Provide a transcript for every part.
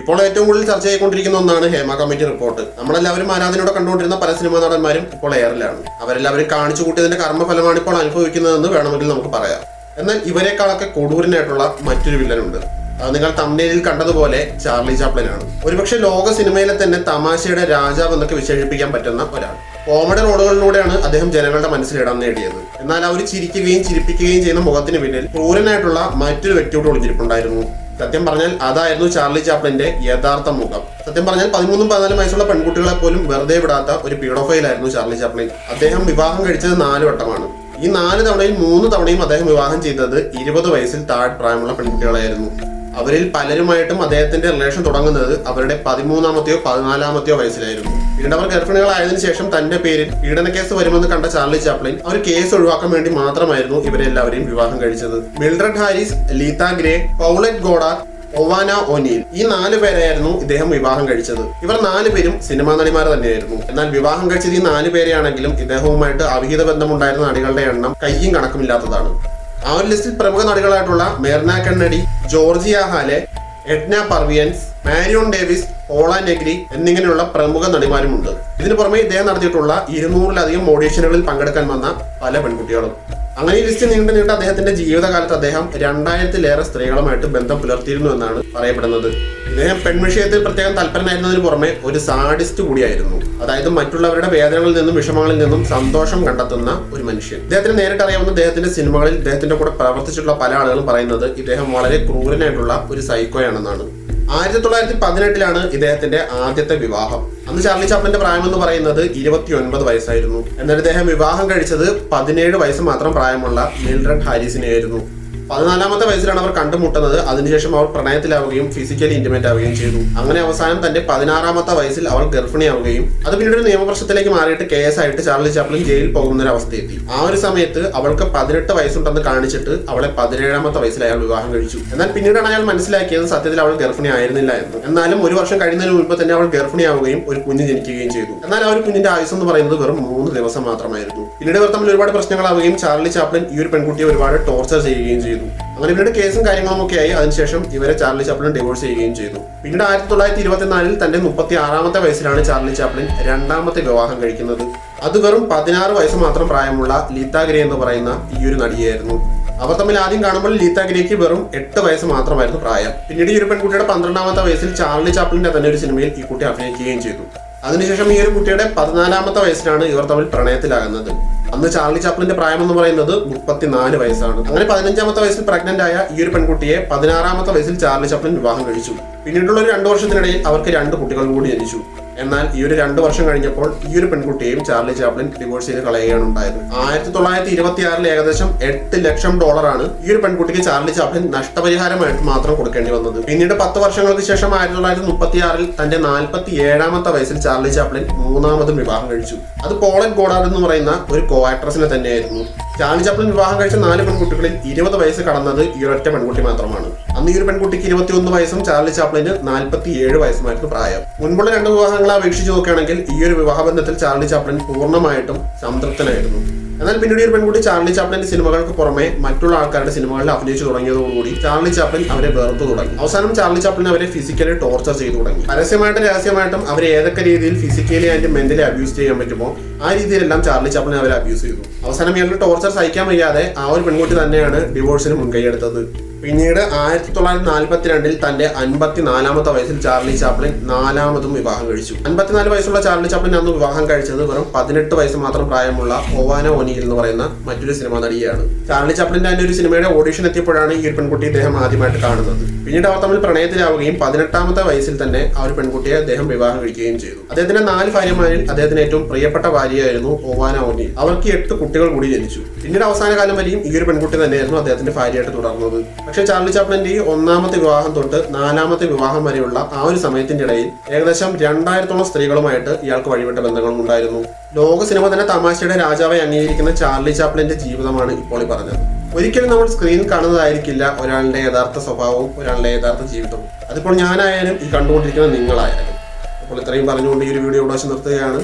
ഇപ്പോൾ ഏറ്റവും കൂടുതൽ ചർച്ച ചെയ്തുകൊണ്ടിരിക്കുന്ന ഒന്നാണ് ഹേമ കമ്മിറ്റി റിപ്പോർട്ട്. നമ്മളെല്ലാവരും ആരാധനയോടെ കണ്ടുകൊണ്ടിരുന്ന പല സിനിമാ നടന്മാരും ഇപ്പോൾ എയറിലാണ്. അവരെല്ലാവരും കാണിച്ചു കൂട്ടിയതിന്റെ കർമ്മഫലമാണ് ഇപ്പോൾ അനുഭവിക്കുന്നതെന്ന് വേണമെങ്കിൽ നമുക്ക് പറയാം. എന്നാൽ ഇവരെക്കാളൊക്കെ കൊടൂരനായിട്ടുള്ള മറ്റൊരു വില്ലനുണ്ട്. അത് നിങ്ങൾ തമിഴിൽ കണ്ടതുപോലെ ചാർലി ചാപ്ലിനാണ്. ഒരുപക്ഷെ ലോക സിനിമയിലെ തന്നെ തമാശയുടെ രാജാവ് എന്നൊക്കെ വിശേഷിപ്പിക്കാൻ പറ്റുന്ന ഒരാൾ. കോമഡി റോളുകളിലൂടെയാണ് അദ്ദേഹം ജനങ്ങളുടെ മനസ്സിൽ ഇടം നേടിയത്. എന്നാൽ അവർ ചിരിക്കുകയും ചിരിപ്പിക്കുകയും ചെയ്യുന്ന മുഖത്തിന് പിന്നിൽ ക്രൂരനായിട്ടുള്ള മറ്റൊരു വ്യക്തിയോട് ഒളിഞ്ഞിരിപ്പുണ്ടായിരുന്നു. സത്യം പറഞ്ഞാൽ അതായിരുന്നു ചാർലി ചാപ്ലിന്റെ യഥാർത്ഥ മുഖം. സത്യം പറഞ്ഞാൽ പതിമൂന്നും പതിനാലും വയസ്സുള്ള പെൺകുട്ടികളെ പോലും വെറുതെ വിടാത്ത ഒരു പീഡോഫയിലായിരുന്നു ചാർലി ചാപ്ലിൻ. അദ്ദേഹം വിവാഹം കഴിച്ചത് നാല് വട്ടമാണ്. ഈ നാല് തവണയിൽ മൂന്ന് തവണയും അദ്ദേഹം വിവാഹം ചെയ്തത് ഇരുപത് വയസ്സിൽ താഴെ പ്രായമുള്ള പെൺകുട്ടികളായിരുന്നു. അവരിൽ പലരുമായിട്ടും അദ്ദേഹത്തിന്റെ റിലേഷൻ തുടങ്ങുന്നത് അവരുടെ പതിമൂന്നാമത്തെയോ പതിനാലാമത്തെയോ വയസ്സിലായിരുന്നു. പിന്നീട് അവർ ഗർഭിണികളായതിനു ശേഷം തന്റെ പേരിൽ പീഡന കേസ് വരുമെന്ന് കണ്ട ചാർലി ചാപ്ലിൻ അവർ കേസ് ഒഴിവാക്കാൻ വേണ്ടി മാത്രമായിരുന്നു ഇവരെല്ലാവരെയും വിവാഹം കഴിച്ചത്. Mildred Harris Lita Grey Paulette Goddard Oona O'Neill ഈ നാല് പേരെയായിരുന്നു ഇദ്ദേഹം വിവാഹം കഴിച്ചത്. ഇവർ നാല് പേരും സിനിമാ നടിമാർ തന്നെയായിരുന്നു. എന്നാൽ വിവാഹം കഴിച്ചത് ഈ നാല് പേരെയാണെങ്കിലും ഇദ്ദേഹവുമായിട്ട് അവിഹിത ബന്ധമുണ്ടായിരുന്ന നടികളുടെ എണ്ണം കയ്യും കണക്കുമില്ലാത്തതാണ്. ആ ഒരു ലിസ്റ്റിൽ പ്രമുഖ നടികളായിട്ടുള്ള Merna Kennedy Georgia Hale Edna Purviance Marion Davies Pola Negri എന്നിങ്ങനെയുള്ള പ്രമുഖ നടിമാരുമുണ്ട്. ഇതിനു പുറമെ ഇദ്ദേഹം നടത്തിയിട്ടുള്ള ഇരുന്നൂറിലധികം ഓഡീഷനുകളിൽ പങ്കെടുക്കാൻ വന്ന പല പെൺകുട്ടികളും. അങ്ങനെ ഈ ലിസ്റ്റ് നീണ്ടു നീണ്ട അദ്ദേഹത്തിന്റെ ജീവിതകാലത്ത് അദ്ദേഹം രണ്ടായിരത്തിലേറെ സ്ത്രീകളുമായിട്ട് ബന്ധം പുലർത്തിയിരുന്നു എന്നാണ് പറയപ്പെടുന്നത്. ഇദ്ദേഹം പെൺവിഷയത്തിൽ പ്രത്യേകം തൽപരനായിരുന്നതിന് പുറമെ ഒരു സാഡിസ്റ്റ് കൂടിയായിരുന്നു. അതായത് മറ്റുള്ളവരുടെ വേദനകളിൽ നിന്നും വിഷമങ്ങളിൽ നിന്നും സന്തോഷം കണ്ടെത്തുന്ന ഒരു മനുഷ്യൻ. ഇദ്ദേഹത്തിന് നേരിട്ട് അറിയാവുന്ന ഇദ്ദേഹത്തിന്റെ സിനിമകളിൽ ഇദ്ദേഹത്തിന്റെ കൂടെ പ്രവർത്തിച്ചിട്ടുള്ള പല ആളുകളും പറയുന്നത് ഇദ്ദേഹം വളരെ ക്രൂരനായിട്ടുള്ള ഒരു സൈക്കോയാണെന്നാണ് ആയിരത്തി തൊള്ളായിരത്തി പതിനെട്ടിലാണ് ഇദ്ദേഹത്തിന്റെ ആദ്യത്തെ വിവാഹം. അന്ന് ചാർലി ചാപ്ലിന്റെ പ്രായം എന്ന് പറയുന്നത് ഇരുപത്തി ഒൻപത് വയസ്സായിരുന്നു. എന്നാൽ ഇദ്ദേഹം വിവാഹം കഴിച്ചത് പതിനേഴ് വയസ്സ് മാത്രം പ്രായമുള്ള മിൽഡ്രഡ് ഹാരിസിനെയായിരുന്നു. പതിനാലാമത്തെ വയസ്സിലാണ് അവർ കണ്ടുമുട്ടുന്നത്. അതിനുശേഷം അവർ പ്രണയത്തിലാവുകയും ഫിസിക്കലി ഇന്റിമേറ്റ് ആവുകയും ചെയ്തു. അങ്ങനെ അവസാനം തന്റെ പതിനാറാമത്തെ വയസ്സിൽ അവൾ ഗർഭിണിയാവുകയും അത് പിന്നീട് ഒരു നിയമപ്രശ്നത്തിലേക്ക് മാറിയിട്ട് കേസ് ആയിട്ട് ചാർലി ചാപ്ലിൻ ജയിലിൽ പോകുന്ന ഒരു അവസ്ഥയെത്തി ആ ഒരു സമയത്ത് അവൾക്ക് പതിനെട്ട് വയസ്സുണ്ടെന്ന് കാണിച്ചിട്ട് അവളെ പതിനേഴാമത്തെ വയസ്സിൽ അയാൾ വിവാഹം കഴിച്ചു. എന്നാൽ പിന്നീടാണ് അയാൾ മനസ്സിലാക്കിയത് സത്യത്തിൽ അവൾ ഗർഭിണി ആയിരുന്നില്ല എന്ന്. എന്നാലും ഒരു വർഷം കഴിയുന്നതിന് മുൻപ് തന്നെ അവൾ ഗർഭിണിയാവുകയും ഒരു കുഞ്ഞ് ജനിക്കുകയും ചെയ്തു. എന്നാൽ ആ ഒരു കുഞ്ഞിന്റെ ആയുസ് എന്ന് പറയുന്നത് വെറും മൂന്ന് ദിവസം മാത്രമായിരുന്നു. പിന്നീട് ഇവർ തമ്മിൽ ഒരുപാട് പ്രശ്നങ്ങളാവുകയും ചാർലി ചാപ്ലിൻ ഈ ഒരു പെൺകുട്ടിയെ ഒരുപാട് ടോർച്ചർ ചെയ്യുകയും ചെയ്തു. അങ്ങനെ ഇവരുടെ കേസും കാര്യങ്ങളും ഒക്കെ ആയി. അതിനുശേഷം ഇവരെ ചാർലി ചാപ്ലിൻ ഡിവോഴ്സ് ചെയ്യുകയും ചെയ്തു. പിന്നീട് ആയിരത്തി തൊള്ളായിരത്തി ഇരുപത്തിനാലിൽ തന്റെ മുപ്പത്തി ആറാമത്തെ വയസ്സിലാണ് ചാർലി ചാപ്ലിൻ രണ്ടാമത്തെ വിവാഹം കഴിക്കുന്നത്. അത് വെറും പതിനാറ് വയസ്സ് മാത്രം പ്രായമുള്ള ലീതാഗിരി എന്ന് പറയുന്ന ഈ ഒരു നടിയായിരുന്നു. അവർ തമ്മിൽ ആദ്യം കാണുമ്പോൾ ലീതാഗിരിക്ക് വെറും എട്ട് വയസ്സ് മാത്രമായിരുന്നു പ്രായം. പിന്നീട് ഈ ഒരു പെൺകുട്ടിയുടെ പന്ത്രണ്ടാമത്തെ വയസ്സിൽ ചാർലി ചാപ്ലിന്റെ തന്നെ ഒരു സിനിമയിൽ ഈ കുട്ടി അഭിനയിക്കുകയും ചെയ്തു. അതിനുശേഷം ഈ ഒരു കുട്ടിയുടെ പതിനാലാമത്തെ വയസ്സിലാണ് ഇവർ തമ്മിൽ പ്രണയത്തിലാകുന്നത്. അന്ന് ചാർലി ചാപ്ലിന്റെ പ്രായം എന്ന് പറയുന്നത് മുപ്പത്തിനാല് വയസ്സാണ്. അങ്ങനെ പതിനഞ്ചാമത്തെ വയസ്സിൽ പ്രഗ്നന്റ് ആയ ഈ ഒരു പെൺകുട്ടിയെ പതിനാറാമത്തെ വയസ്സിൽ ചാർലി ചാപ്ലിൻ വിവാഹം കഴിച്ചു. പിന്നീടുള്ള ഒരു രണ്ടു വർഷത്തിനിടയിൽ അവർക്ക് രണ്ട് കുട്ടികൾ കൂടി ജനിച്ചു. എന്നാൽ ഈ ഒരു രണ്ട് വർഷം കഴിഞ്ഞപ്പോൾ ഈ ഒരു പെൺകുട്ടിയെയും ചാർലി ചാപ്ലിൻ ഡിവോഴ്സ് ചെയ്ത് കളയുകയാണ് ഉണ്ടായത്. ആയിരത്തി തൊള്ളായിരത്തി ഇരുപത്തി ആറിൽ ഏകദേശം എട്ട് ലക്ഷം ഡോളറാണ് ഈ ഒരു പെൺകുട്ടിക്ക് ചാർലി ചാപ്ലിൻ നഷ്ടപരിഹാരമായിട്ട് മാത്രം കൊടുക്കേണ്ടി വന്നത്. പിന്നീട് പത്ത് വർഷങ്ങൾക്ക് ശേഷം ആയിരത്തി തൊള്ളായിരത്തി മുപ്പത്തി ആറിൽ തന്റെ നാൽപ്പത്തി ഏഴാമത്തെ വയസ്സിൽ ചാർലി ചാപ്ലിൻ മൂന്നാമതും വിവാഹം കഴിച്ചു. അത് പോളൻ ഗോഡാർഡ് എന്ന് പറയുന്ന ഒരു കോ ആക്ട്രസിനെ തന്നെയായിരുന്നു. ചാർലി ചാപ്ലിൻ വിവാഹം കഴിച്ച നാല് പെൺകുട്ടികളിൽ ഇരുപത് വയസ്സ് കടന്നത് ഈ ഒരൊറ്റ പെൺകുട്ടി മാത്രമാണ്. അന്ന് ഈ ഒരു പെൺകുട്ടിക്ക് ഇരുപത്തിയൊന്ന് വയസ്സും ചാർലി ചാപ്ലിന് നാൽപ്പത്തി ഏഴ് വയസ്സുമായിരുന്നു പ്രായം. മുൻപുള്ള രണ്ട് വിവാഹങ്ങളെ അപേക്ഷിച്ച് നോക്കുകയാണെങ്കിൽ ഈ ഒരു വിവാഹബന്ധത്തിൽ ചാർലി ചാപ്ലിൻ പൂർണമായിട്ടും സംതൃപ്തനായിരുന്നു. എന്നാൽ പിന്നീട് ഒരു പെൺകുട്ടി ചാർലി ചാപ്ലിന്റെ സിനിമകൾക്ക് പുറമെ മറ്റുള്ള ആൾക്കാരുടെ സിനിമകളിൽ അഭിനയിച്ചു തുടങ്ങിയതോടുകൂടി ചാർലി ചാപ്ലിൻ അവരെ വെറുത്തു തുടങ്ങി. അവസാനം ചാർലി ചാപ്ലിൻ അവരെ ഫിസിക്കലി ടോർച്ചർ ചെയ്തു തുടങ്ങി. പരസ്യമായിട്ടും രഹസ്യമായിട്ടും അവരെ ഏതൊക്കെ രീതിയിൽ ഫിസിക്കലി ആൻഡ് മെന്റലി അബ്യൂസ് ചെയ്യാൻ പറ്റുമോ ആ രീതിയിലെല്ലാം ചാർലി ചാപ്ലിൻ അവരെ അബ്യൂസ് ചെയ്തു. അവസാനം ഇയാളുടെ ടോർച്ചർ സഹിക്കാൻ വയ്യാതെ ആ ഒരു പെൺകുട്ടി തന്നെയാണ് ഡിവോഴ്സിന് മുൻകൈയെടുത്തത് പിന്നീട് ആയിരത്തി തൊള്ളായിരത്തി നാൽപ്പത്തിരണ്ടിൽ തന്റെ അൻപത്തിനാലാമത്തെ വയസ്സിൽ ചാർലി ചാപ്ലിൻ നാലാമതും വിവാഹം കഴിച്ചു. അൻപത്തിനാല് വയസ്സുള്ള ചാർലി ചാപ്ലിൻ അന്ന് വിവാഹം കഴിച്ചത് വെറും പതിനെട്ട് വയസ്സ് മാത്രം പ്രായമുള്ള ഒവാന ഒനിയിൽ എന്ന് പറയുന്ന മറ്റൊരു സിനിമാ നടിയാണ് ചാർലി ചാപ്ലിന്റെ തന്നെ ഒരു സിനിമയുടെ ഓഡിഷൻ എത്തിയപ്പോഴാണ് ഈ ഒരു പെൺകുട്ടി ഇദ്ദേഹം ആദ്യമായിട്ട് കാണുന്നത്. പിന്നീട് അവർ തമ്മിൽ പ്രണയത്തിലാവുകയും പതിനെട്ടാമത്തെ വയസ്സിൽ തന്നെ ആ ഒരു പെൺകുട്ടിയെ അദ്ദേഹം വിവാഹം കഴിക്കുകയും ചെയ്തു. അദ്ദേഹത്തിന്റെ നാല് ഭാര്യമാരിൽ അദ്ദേഹത്തിന് ഏറ്റവും പ്രിയപ്പെട്ട ഭാര്യയായിരുന്നു ഒവാന ഓനി അവർക്ക് എട്ട് കുട്ടികൾ കൂടി ജനിച്ചു. പിന്നീട് അവസാന കാലം വരെയും ഈ ഒരു പെൺകുട്ടി തന്നെയായിരുന്നു അദ്ദേഹത്തിന്റെ ഭാര്യയായിട്ട് തുടർന്നത്. പക്ഷേ ചാർലി ചാപ്ലിന്റെ ഈ ഒന്നാമത്തെ വിവാഹം തൊട്ട് നാലാമത്തെ വിവാഹം വരെയുള്ള ആ ഒരു സമയത്തിന്റെ ഇടയിൽ ഏകദേശം രണ്ടായിരത്തോളം സ്ത്രീകളുമായിട്ട് ഇയാൾക്ക് വഴിവിട്ട ബന്ധങ്ങളും ഉണ്ടായിരുന്നു. ലോക സിനിമ തന്നെ തമാശയുടെ രാജാവായി അംഗീകരിക്കുന്ന ചാർലി ചാപ്ലിന്റെ ജീവിതമാണ് ഇപ്പോൾ ഈ പറഞ്ഞത്. ഒരിക്കലും നമ്മൾ സ്ക്രീൻ കാണുന്നതായിരിക്കില്ല ഒരാളുടെ യഥാർത്ഥ സ്വഭാവവും ഒരാളുടെ യഥാർത്ഥ ജീവിതവും. അതിപ്പോൾ ഞാനായാലും ഈ കണ്ടുകൊണ്ടിരിക്കുന്ന നിങ്ങളായാലും. അപ്പോൾ ഇത്രയും പറഞ്ഞുകൊണ്ട് ഈ ഒരു വീഡിയോ ഇവിടെ വെച്ച് നിർത്തുകയാണ്.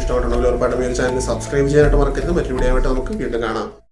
ഇഷ്ടമായിട്ടുണ്ടെങ്കിൽ ഉറപ്പായിട്ടും ഈ ഒരു ചാനൽ സബ്സ്ക്രൈബ് ചെയ്യാനായിട്ട് മറക്കരുത്. മറ്റൊരു വീഡിയോ ആയിട്ട് നമുക്ക് വീണ്ടും കാണാം.